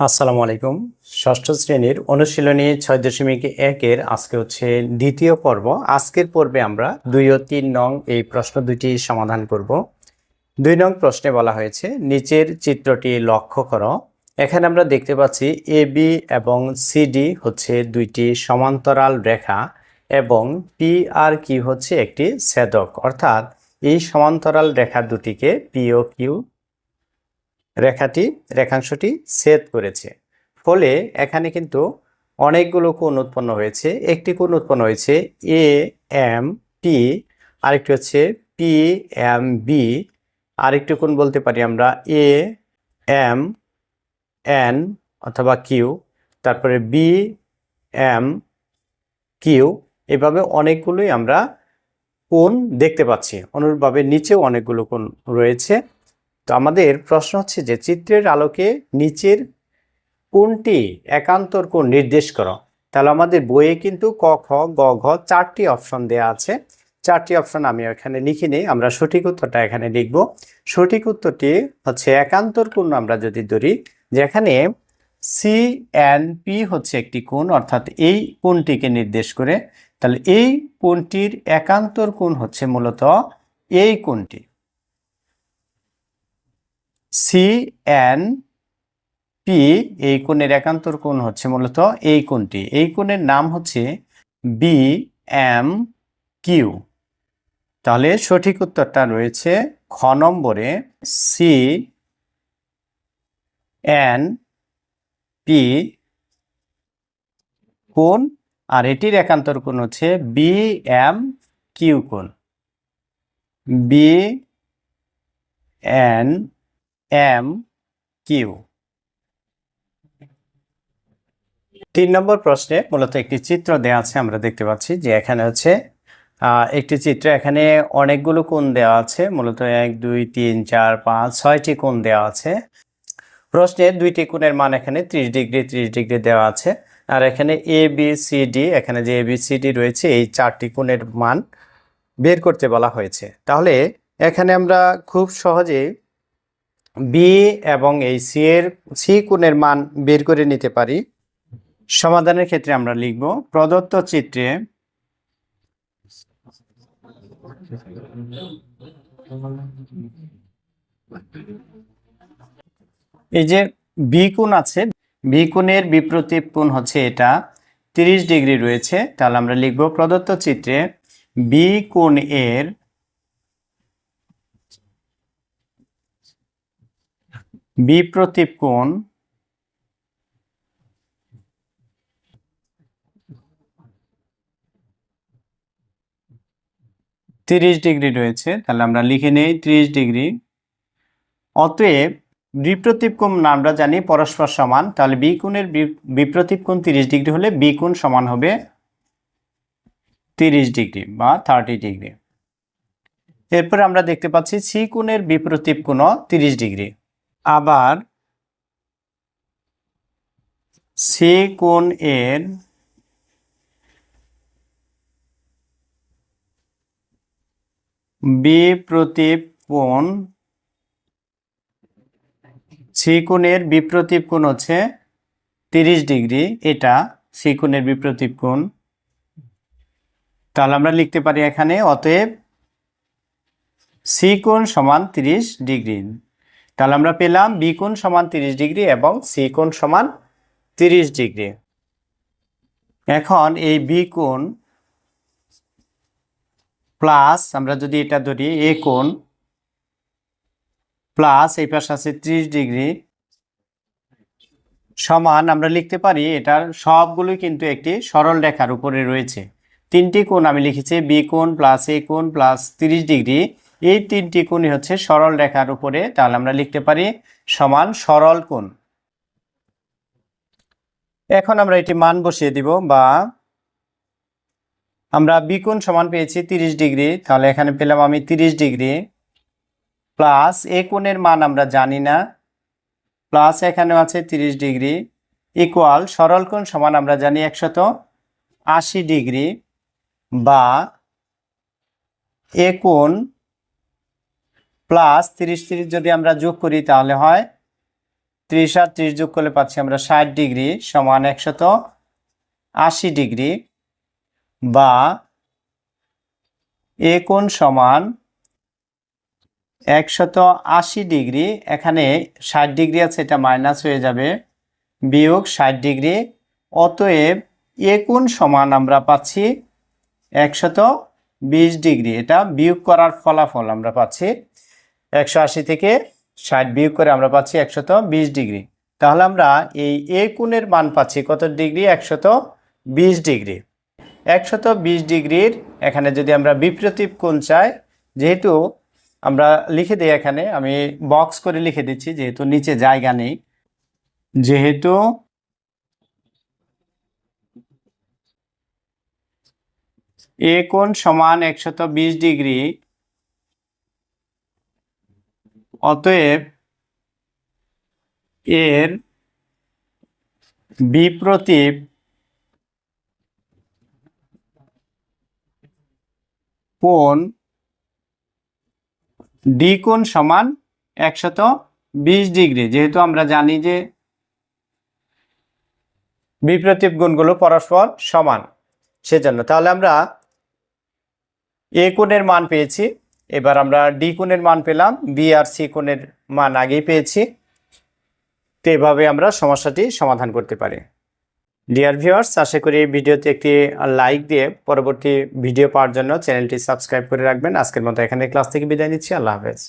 আসসালামু আলাইকুম। ষষ্ঠ শ্রেণির অনুশীলনী ছয় দশমিক একের আজকে হচ্ছে দ্বিতীয় পর্ব। আজকের পর্বে আমরা দুই ও তিন নং এই প্রশ্ন দুটি সমাধান করব। দুই নং প্রশ্নে বলা হয়েছে, নিচের চিত্রটি লক্ষ্য করো। এখানে আমরা দেখতে পাচ্ছি এ, বি এবং সিডি হচ্ছে দুইটি সমান্তরাল রেখা এবং পি, আর, কিউ হচ্ছে একটি ছেদক। অর্থাৎ এই সমান্তরাল রেখা দুটিকে পি ও কিউ রেখাটি, রেখাংশটি ছেদ করেছে। ফলে এখানে কিন্তু অনেকগুলো কোণ উৎপন্ন হয়েছে। একটি কোণ উৎপন্ন হয়েছে এ এম পি আরেকটি হচ্ছে পি এম বি আরেকটি কোণ বলতে পারি আমরা এ এম এন অথবা কিউ তারপরে বি এম কিউ এভাবে অনেকগুলোই আমরা কোণ দেখতে পাচ্ছি। অনুরূপভাবে নিচেও অনেকগুলো কোণ রয়েছে। তো আমাদের প্রশ্ন হচ্ছে যে চিত্রের আলোকে নিচের কোনটি একান্তর কোন নির্দেশ করো। তাহলে আমাদের বইয়ে কিন্তু ক, খ, গ, ঘ চারটি অপশন দেওয়া আছে। চারটি অপশন আমি এখানে লিখি নিই, আমরা সঠিক উত্তরটা এখানে লিখব। সঠিক উত্তরটি হচ্ছে একান্তর কোণ আমরা যদি ধরি, যেখানে সি এন পি হচ্ছে একটি কোণ, অর্থাৎ এই কোণটিকে নির্দেশ করে। তাহলে এই কোণটির একান্তর কোণ হচ্ছে মূলত এই কোণটি। সি এন পি এই কোণের একান্তর কোণ হচ্ছে মূলত এই কোণটি। এই কোণের নাম হচ্ছে বি এম কিউ তাহলে সঠিক উত্তরটা রয়েছে খ নম্বরে সি এন পি কোণ, আর এটির একান্তর কোণ হচ্ছে বি এম কিউ কোণ। B N M Q. তিন নম্বর প্রশ্নে মূলত একটি চিত্র দেওয়া আছে, আমরা দেখতে পাচ্ছি যে এখানে হচ্ছে একটি চিত্র। এখানে অনেকগুলো কোণ দেওয়া আছে, মূলত এক, দুই, তিন, চার, পাঁচ, ছয়টি কোণ দেওয়া আছে। প্রশ্নে দুইটি কোণের মান এখানে ত্রিশ ডিগ্রি ত্রিশ ডিগ্রি দেওয়া আছে। আর এখানে এ বি সি ডি এখানে যে এ বি সি ডি রয়েছে, এই চারটি কোণের মান বের করতে বলা হয়েছে। তাহলে এখানে আমরা খুব সহজেই বি এবং এই সি এর সি কোণের মান বের করে নিতে পারি। সমাধানের ক্ষেত্রে আমরা লিখব প্রদত্ত চিত্রে এই যে বি কোণ আছে বি কোণের বিপ্রতীপ কোণ হচ্ছে এটা, তিরিশ ডিগ্রি রয়েছে। তাহলে আমরা লিখব প্রদত্ত চিত্রে বি কোণ এর বিপ্রতীপ কোণ তিরিশ ডিগ্রি রয়েছে। তাহলে আমরা লিখে নেই তিরিশ ডিগ্রি। অতএব বিপ্রতীপ কোণ আমরা জানি, পরস্পর সমান। তাহলে বি কোণের বিপ্রতীপ কোণ তিরিশ ডিগ্রি হলে বি কোণ সমান হবে তিরিশ ডিগ্রি বা থার্টি ডিগ্রি। এরপরে আমরা দেখতে পাচ্ছি সি কোণের বিপ্রতীপ কোণও তিরিশ ডিগ্রি। আবার সি কোণ এর বিপ্রতীপ কোণ, সি কোণের বিপ্রতীপ কোণ হচ্ছে তিরিশ ডিগ্রি, এটা সি কোণের বিপ্রতীপ কোণ। তাহলে আমরা লিখতে পারি এখানে, অতএব সি কোণ সমান তিরিশ ডিগ্রি। তাহলে আমরা পেলাম বি কোণ সমান তিরিশ ডিগ্রি এবং সি কোণ সমান তিরিশ ডিগ্রি। এখন এই বি কোণ প্লাস আমরা যদি এটা ধরি এ কোণ প্লাস এই পাশে আছে ত্রিশ ডিগ্রি সমান আমরা লিখতে পারি এটার সবগুলোই কিন্তু একটি সরল রেখার উপরে রয়েছে। তিনটি কোণ আমি লিখেছি বি কোণ প্লাস এ কোণ প্লাস তিরিশ ডিগ্রি। এই তিনটি কোণই হচ্ছে সরল রেখার উপরে, তাহলে আমরা লিখতে পারি সমান সরল কোণ। এখন আমরা এটি মান বসিয়ে দিব বা আমরা বিকোণ সমান পেয়েছি তিরিশ ডিগ্রি, তাহলে এখানে পেলাম আমি তিরিশ ডিগ্রি, প্লাস এ কোণের মান আমরা জানি না, প্লাস এখানেও আছে তিরিশ ডিগ্রি ইকুয়াল সরল কোণ সমান আমরা জানি একশত আশি ডিগ্রি, বা এ কোণ প্লাস তিরিশ তিরিশ যদি আমরা যোগ করি তাহলে হয় ত্রিশ আর ত্রিশ যোগ করলে পাচ্ছি আমরা ষাট ডিগ্রি সমান একশত আশি ডিগ্রি বা এ কোণ সমান একশত আশি ডিগ্রি। এখানে ষাট ডিগ্রি আছে, এটা মাইনাস হয়ে যাবে। বিয়োগ ষাট ডিগ্রি। অতএব এ কোণ সমান আমরা পাচ্ছি একশত বিশ ডিগ্রি। এটা বিয়োগ করার ফলাফল আমরা পাচ্ছি একশো আশি থেকে ষাট বিয়োগ করে আমরা পাচ্ছি একশত বিশ ডিগ্রি। তাহলে আমরা এই এ কোণের মান পাচ্ছি কত ডিগ্রি? একশত বিশ ডিগ্রি। একশত বিশ ডিগ্রির এখানে যদি আমরা বিপ্রতীপ কোণ চাই, যেহেতু আমরা লিখে দিই এখানে, আমি বক্স করে লিখে দিচ্ছি, যেহেতু নিচে জায়গা নেই, যেহেতু এ কোণ সমান একশত বিশ ডিগ্রি অতএব এর বিপ্রতীপ কোণ ডি কোণ সমান একশত বিশ ডিগ্রি। যেহেতু আমরা জানি যে বিপ্রতীপ গুণগুলো পরস্পর সমান, সেজন্য। তাহলে আমরা এ কোণের মান পেয়েছি এবার আমরা ডি কোণের মান পেলাম, বি আর সি কোণের মান আগেই পেয়েছি। তো এভাবে আমরা সমস্যাটি সমাধান করতে পারি। ডিয়ার ভিউয়ার্স আশা করি ভিডিওতে একটি লাইক দিয়ে পরবর্তী ভিডিও পাওয়ার জন্য চ্যানেলটি সাবস্ক্রাইব করে রাখবেন। আজকের মতো এখানে ক্লাস থেকে বিদায় নিচ্ছি। আল্লাহ হাফেজ।